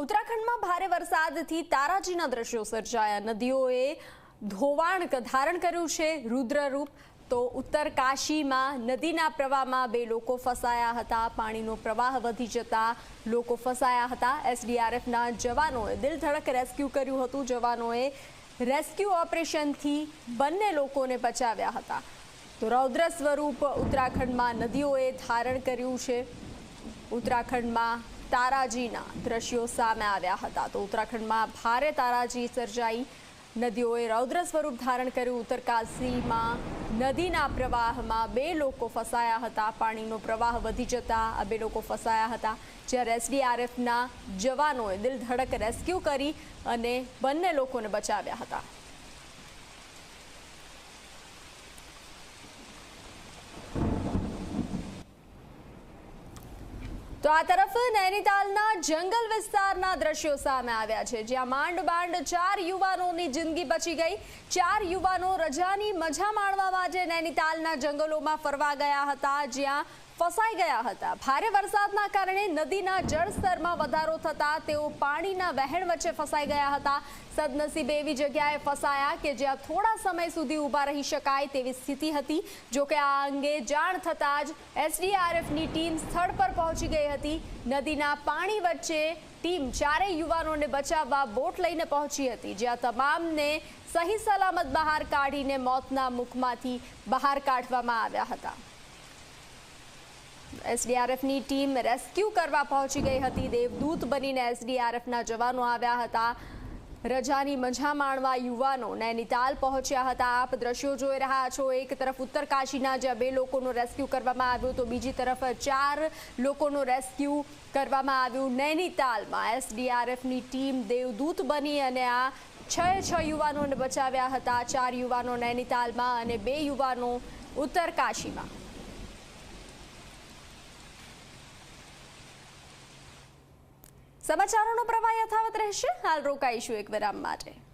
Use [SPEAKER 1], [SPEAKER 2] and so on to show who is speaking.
[SPEAKER 1] ઉત્તરાખંડમાં ભારે વરસાદથી તારાજીના દ્રશ્યો સર્જાયા. નદીઓએ ધોવાણ ધારણ કર્યું છે રુદ્રરૂપ. તો ઉત્તર કાશીમાં નદીના પ્રવાહમાં બે લોકો ફસાયા હતા. પાણીનો પ્રવાહ વધી જતા લોકો ફસાયા હતા. એસડીઆરએફના જવાનોએ દિલ ધડક રેસ્ક્યુ કર્યું હતું. જવાનોએ રેસ્ક્યુ ઓપરેશનથી બંને લોકોને બચાવ્યા હતા. તો રૌદ્ર સ્વરૂપ ઉત્તરાખંડમાં નદીઓએ ધારણ કર્યું છે. ઉત્તરાખંડમાં તારાજીના દ્રશ્યો સામે આવ્યા હતા. તો ઉત્તરાખંડમાં ભારે તારાજી સર્જાઈ. નદીઓએ રૌદ્ર સ્વરૂપ ધારણ કર્યું. ઉત્તરકાશીમાં નદીના પ્રવાહમાં બે લોકો ફસાયા હતા. પાણીનો પ્રવાહ વધી જતા આ બે લોકો ફસાયા હતા. જ્યારે એસડીઆરએફના જવાનોએ દિલ ધડક રેસ્ક્યુ કરી અને બંને લોકોને બચાવ્યા હતા. તો આ તરફ નૈનીતાલના જંગલ વિસ્તારના દ્રશ્યો સામે આવ્યા છે, જ્યાં માંડ માંડ ચાર યુવાનોની જિંદગી બચી ગઈ. ચાર યુવાનો રજાની મજા માણવા માટે નૈનીતાલના જંગલોમાં ફરવા ગયા હતા, જ્યાં ફસાઈ ગયા હતા. ભારે વરસાદના કારણે નદીના જળસ્તરમાં વધારો થતા તેઓ પાણીના વહેણ વચ્ચે ફસાઈ ગયા હતા. સદનસીબે એવી જગ્યાએ ફસાયા કે જ્યાં થોડા સમય સુધી ઊભા રહી શકાય તેવી સ્થિતિ હતી. જો કે આ અંગે જાણ થતાં જ એસડીઆરએફની ટીમ સ્થળ પર પહોંચી ગઈ હતી. નદીના પાણી વચ્ચે ટીમ ચારેય યુવાનોને બચાવવા બોટ લઈને પહોંચી હતી, જ્યાં તમામને સહી સલામત બહાર કાઢીને મોતના મુખમાંથી બહાર કાઢવામાં આવ્યા હતા. એસડીઆરએફની ટીમ રેસ્ક્યુ કરવા પહોંચી ગઈ હતી. દેવદૂત બનીને એસડીઆરએફના જવાનો આવ્યા હતા. રજાની મજા માણવા યુવાનો નૈનીતાલ પહોંચ્યા હતા. આપ દ્રશ્યો જોઈ રહ્યા છો. એક તરફ ઉત્તરકાશીના જ્યાં બે લોકોનું રેસ્ક્યુ કરવામાં આવ્યું તો બીજી તરફ ચાર લોકોનું રેસ્ક્યુ કરવામાં આવ્યું નૈનીતાલમાં. એસડીઆરએફની ટીમ દેવદૂત બની અને આ છ છ યુવાનોને બચાવ્યા હતા. ચાર યુવાનો નૈનીતાલમાં અને બે યુવાનો ઉત્તર સમાચારોનો પ્રવાહ યથાવત રહેશે. હાલ રોકાઈશું એક વિરામ માટે.